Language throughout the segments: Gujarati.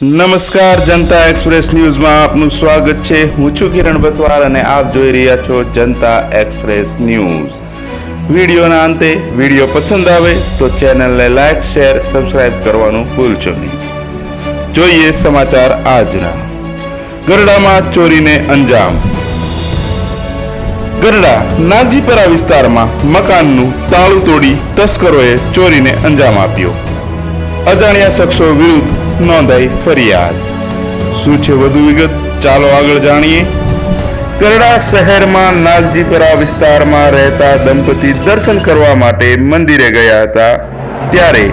નમસ્કાર, જનતા એક્સપ્રેસ ન્યૂઝમાં આપનું સ્વાગત છે. હું છું કિરણ બતવાર અને આપ જોઈ રહ્યા છો જનતા એક્સપ્રેસ ન્યૂઝ. વિડીયોના અંતે વીડિયો પસંદ આવે તો ચેનલને લાઈક, શેર, સબસ્ક્રાઇબ કરવાનું ભૂલશો નહીં. જોઈએ સમાચાર આજના. ગરડામાં ચોરીને અંજામ. ગરડા, નાગજીપરા વિસ્તારમાં મકાનનું તાળું તોડી તસ્કરોએ ચોરીને અંજામ આપ્યો. અજાણ્યા શખ્સો વિરુદ્ધ નોંધાઈ ફરિયાદ. શું છે વધુ વિગત? ચાલો આગળ જાણીએ. ગરડા શહેરમાં નાગજીપરા વિસ્તારમાં રહેતા દંપતી દર્શન કરવા માટે મંદિરે ગયા હતા. ત્યારે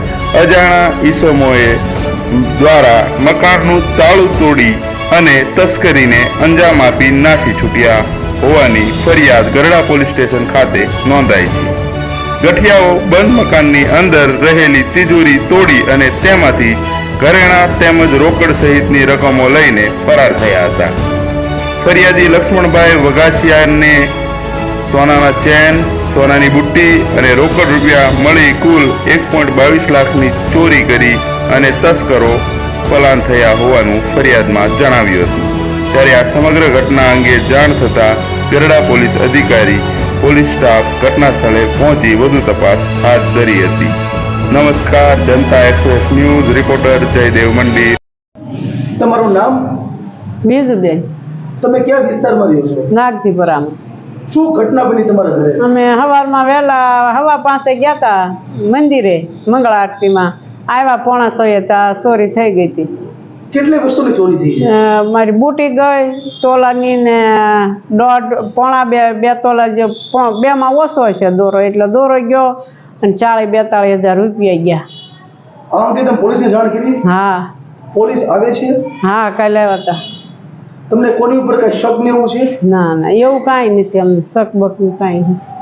અજાણા ઈસમોએ દ્વારા મકાનનું તાળું તોડી અને તસ્કરીને અંજામ આપી નાસી છૂટ્યા હોવાની ફરિયાદ ગરડા પોલીસ સ્ટેશન ખાતે નોંધાઈ છે. ગઠિયાઓ બંધ મકાનની અંદર રહેલી તિજોરી તોડી અને તેમાંથી ઘરેણાં તેમજ રોકડ સહિતની રકમો લઈને ફરાર થયા હતા. ફરિયાદી લક્ષ્મણભાઈ વઘાસિયાને સોનાના ચેન, સોનાની બુટ્ટી અને રોકડ રૂપિયા મળી કુલ એક પોઈન્ટ બાવીસ લાખની ચોરી કરી અને તસ્કરો પલાન થયા હોવાનું ફરિયાદમાં જણાવ્યું હતું. ત્યારે આ સમગ્ર ઘટના અંગે જાણ થતાં ગરડા પોલીસ અધિકારી, પોલીસ સ્ટાફ ઘટના સ્થળે પહોંચી વધુ તપાસ હાથ ધરી હતી. નમસ્કાર Janata express news reporter Jaydev Mandi. તમારું નામ? બીજુબેન. તમે કયા વિસ્તારમાં રહ્યો છો? નાગજીપુરામાં. શું ઘટના બની તમારા ઘરે? અમે હવારમાં વહેલા હવા પાસે ગયા હતા મંદિરે મંગળા આરતીમાં આવ્યા પોણા સોએ ત્યાં ચોરી થઈ ગઈ હતી કેટલી વસ્તુની ચોરી થઈ છે? મારી બુટી ગઈ તોલાની ને દોઢ પોણા બે બે તોલા જે બેમાં ઓછો છે દોરો એટલે દોરો ગયો. અને ચાળીસ બેતાળીસ હજાર રૂપિયા ગયા. આ અંગે તમે પોલીસને જાણ કરી? હા. પોલીસ આવે છે? હા કાલે આવ્યા હતા. તમને કોની ઉપર કઈ શક ને એવું છે? ના ના એવું કાંઈ નથી અમને શક બક કાંઈ નથી.